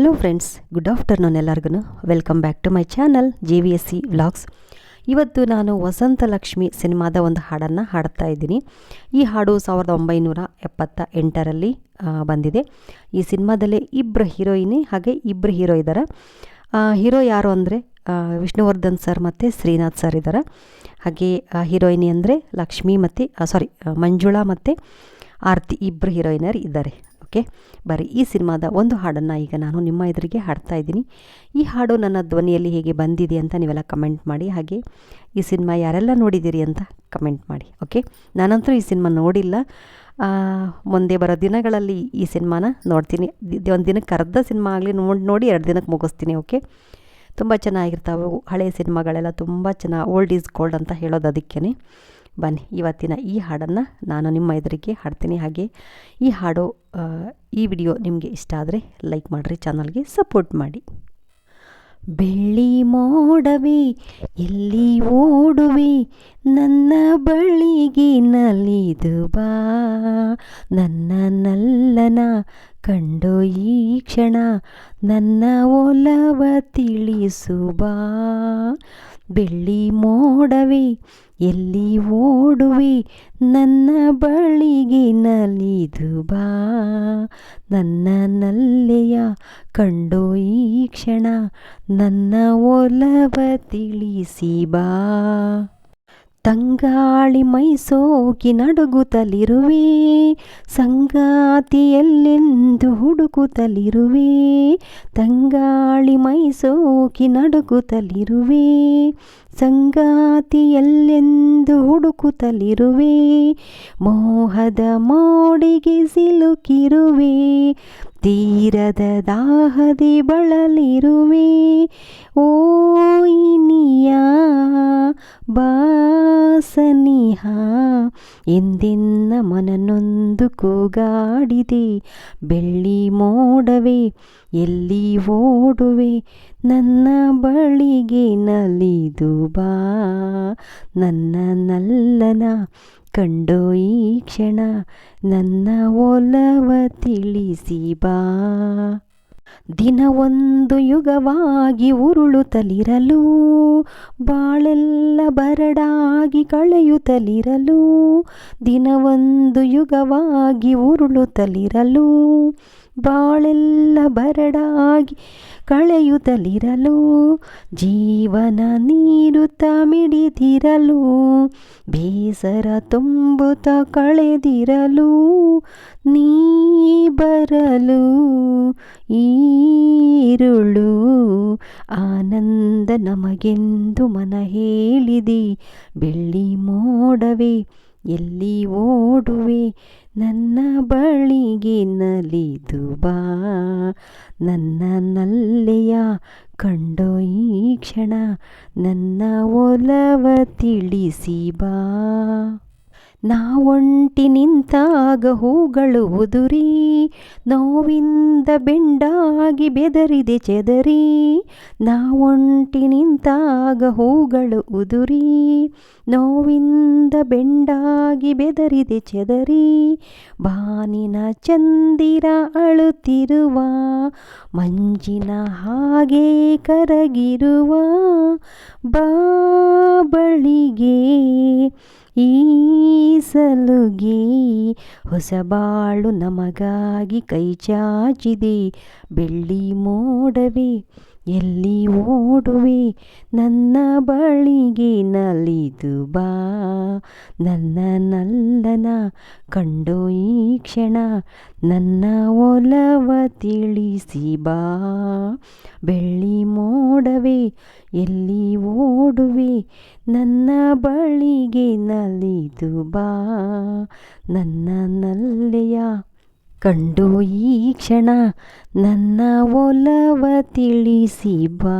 Hello friends good afternoon ಎಲ್ಲರಿಗೂ welcome back to my channel J V S C vlogs ಇವತ್ತು ನಾನು ವಸಂತ ಲಕ್ಷ್ಮಿ ಸಿನಿಮಾದ ಒಂದು ಹಾಡನ್ನು ಹಾಡ್ತಾ ಇದ್ದೀನಿ. ಈ ಹಾಡು ಸಾವಿರದ ಒಂಬೈನೂರ ಎಪ್ಪತ್ತ ಎಂಟರಲ್ಲಿ ಬಂದಿದೆ. ಈ ಸಿನಿಮಾದಲ್ಲಿ ಇಬ್ಬರು ಹೀರೋಯಿನಿ ಹಾಗೆ ಇಬ್ಬರು ಹೀರೋ ಇದ್ದಾರೆ ಹೀರೋ ಯಾರು ಅಂದರೆ ವಿಷ್ಣುವರ್ಧನ್ ಸರ್ ಮತ್ತು ಶ್ರೀನಾಥ್ ಸರ್ ಇದ್ದಾರೆ ಹಾಗೆ ಹೀರೋಯಿನಿ ಅಂದರೆ ಲಕ್ಷ್ಮಿ ಮತ್ತು ಸಾರಿ ಮಂಜುಳಾ ಮತ್ತು ಆರತಿ ಇಬ್ಬರು ಹೀರೋಯಿನರು ಇದ್ದಾರೆ. ಓಕೆ, ಬರೀ ಈ ಸಿನಿಮಾದ ಒಂದು ಹಾಡನ್ನು ಈಗ ನಾನು ನಿಮ್ಮ ಎದುರಿಗೆ ಹಾಡ್ತಾ ಇದ್ದೀನಿ. ಈ ಹಾಡು ನನ್ನ ಧ್ವನಿಯಲ್ಲಿ ಹೇಗೆ ಬಂದಿದೆ ಅಂತ ನೀವೆಲ್ಲ ಕಮೆಂಟ್ ಮಾಡಿ, ಹಾಗೆ ಈ ಸಿನಿಮಾ ಯಾರೆಲ್ಲ ನೋಡಿದ್ದೀರಿ ಅಂತ ಕಮೆಂಟ್ ಮಾಡಿ, ಓಕೆ? ನಾನಂತೂ ಈ ಸಿನಿಮಾ ನೋಡಿಲ್ಲ. ಮುಂದೆ ಬರೋ ದಿನಗಳಲ್ಲಿ ಈ ಸಿನಿಮಾನ ನೋಡ್ತೀನಿ. ಒಂದು ದಿನಕ್ಕೆ ಅರ್ಧ ಸಿನಿಮಾ ಆಗಲಿ ನೋಡಿ ನೋಡಿ ಎರಡು ದಿನಕ್ಕೆ ಮುಗಿಸ್ತೀನಿ, ಓಕೆ? ತುಂಬ ಚೆನ್ನಾಗಿರ್ತಾವೆ ಹಳೆಯ ಸಿನಿಮಾಗಳೆಲ್ಲ, ತುಂಬ ಚೆನ್ನಾಗಿ, ಓಲ್ಡ್ ಈಸ್ ಗೋಲ್ಡ್ ಅಂತ ಹೇಳೋದು ಅದಕ್ಕೇ ಬನ್ನಿ, ಇವತ್ತಿನ ಈ ಹಾಡನ್ನು ನಾನು ನಿಮ್ಮ ಎದುರಿಗೆ ಹಾಡ್ತೀನಿ. ಹಾಗೆ ಈ ಹಾಡು ಈ ವಿಡಿಯೋ ನಿಮಗೆ ಇಷ್ಟ ಆದರೆ ಲೈಕ್ ಮಾಡಿರಿ, ಚಾನಲ್ಗೆ ಸಪೋರ್ಟ್ ಮಾಡಿ. ಬೆಳ್ಳಿ ಮೋಡವಿ, ಎಲ್ಲಿ ಓಡುವಿ, ನನ್ನ ಬಳಿಗೆ ನಲಿದು ಬಾ. ನನ್ನ ನಲ್ಲನ ಕಂಡು ಈ ಕ್ಷಣ, ನನ್ನ ಒಲವ ತಿಳಿಸು ಬಾ. ಬೆಳ್ಳಿ ಮೋಡವಿ ಎಲ್ಲಿ ಓಡುವಿ? ನನ್ನ ಬಳಿಗೆ ನಲಿದು ಬಾ. ನನ್ನ ನಲ್ಲೆಯ ಕಂಡು ಈ ಕ್ಷಣ. ನನ್ನ ಒಲವ ತಿಳಿಸಿ ಬಾ. ತಂಗಾಳಿ ಮೈಸೋಕಿ ನಡುಗುತ್ತಲಿರುವೆ ಸಂಗಾತಿಯಲ್ಲೆಂದು ಹುಡುಕುತ್ತಲಿರುವೆ ತಂಗಾಳಿ ಮೈಸೋಕಿ ನಡುಗುತ್ತಲಿರುವೆ ಸಂಗಾತಿಯಲ್ಲೆಂದು ಹುಡುಕುತ್ತಲಿರುವೆ ಮೋಹದ ಮೋಡಿಗೆ ಸಿಲುಕಿರುವೆ ತೀರದ ದಾಹದಿ ಬಳಲಿರುವೆ. ಓಯಿನಿಯ ಬಾಸನಿಹ, ಎಂದೆನ್ನ ಮನನೊಂದು ಕೂಗಾಡಿದೆ. ಬೆಳ್ಳಿ ಮೋಡವೆ, ಎಲ್ಲಿ ಓಡುವೆ? ನನ್ನ ಬಳಿಗೆ ನಲಿದು ಬಾ. ನನ್ನ ನಲ್ಲನ ಕಂಡು ಈ ಕ್ಷಣ ನನ್ನ ಒಲವ ತಿಳಿಸಿ ಬಾ. ದಿನ ಒಂದು ಯುಗವಾಗಿ ಉರುಳುತ್ತಲಿರಲು, ಬಾಳೆಲ್ಲ ಬರಡಾಗಿ ಕಳೆಯುತ್ತಲಿರಲು, ದಿನವೊಂದು ಯುಗವಾಗಿ ಉರುಳುತ್ತಲಿರಲು ಬಾಳೆಲ್ಲ ಬರಡಾಗಿ ಕಳೆಯುತ್ತಲಿರಲು, ಜೀವನ ನೀರು ತಮಿಡಿದಿರಲು ಬೇಸರ ತುಂಬುತ್ತ ಕಳೆದಿರಲು, ನೀ ಬರಲು, ಈರುಳು, ಆನಂದ ನಮಗೆಂದು ಮನ ಹೇಳಿದೆ, ಬೆಳ್ಳಿ ಮೋಡವೆ. ಎಲ್ಲಿ ಓಡುವೆ? ನನ್ನ ಬಳಿಗೆ ನಲಿದು ಬಾ. ನನ್ನ ನಲ್ಲೆಯ ಕಂಡು ಈ ಕ್ಷಣ. ನನ್ನ ಒಲವ ತಿಳಿಸಿ ಬಾ. ನಾ ಒಂಟಿ ನಿಂತಾಗ ಹೂಗಳು ಉದುರಿ, ನೋವಿಂದ ಬೆಂಡಾಗಿ ಬೆದರಿದೆ ಚೆದರಿ. ನಾ ಒಂಟಿ ನಿಂತಾಗ ಹೂಗಳು ಉದುರಿ, ನೋವಿಂದ ಬೆಂಡಾಗಿ ಬೆದರಿದೆ ಚೆದರಿ. ಬಾನಿನ ಚಂದಿರ ಅಳುತ್ತಿರುವ, ಮಂಜಿನ ಹಾಗೆ ಕರಗಿರುವ, ಬಾಬಳಿಗೆ ಈ ಸಲುಗೆ ಹೊಸ ಬಾಳು ನಮಗಾಗಿ ಕೈ ಚಾಚಿದೆ ಬೆಳ್ಳಿ ಮೋಡವೆ. ಎಲ್ಲಿ ಓಡುವೆ? ನನ್ನ ಬಳಿಗೆ ನಲಿದು ಬಾ. ನನ್ನ ನಲ್ಲನ ಕಂಡು ಈ ಕ್ಷಣ ನನ್ನ ಒಲವ ತಿಳಿಸಿ ಬಾ. ಬೆಳ್ಳಿ ಮೋಡವೆ, ಎಲ್ಲಿ ಓಡುವೆ? ನನ್ನ ಬಳಿಗೆ ನಲಿದು ಬಾ. ನನ್ನ ನಲ್ಲೆಯ ಕಂಡು ಈ ಕ್ಷಣ ನನ್ನ ಒಲವ ತಿಳಿಸಿ ಬಾ.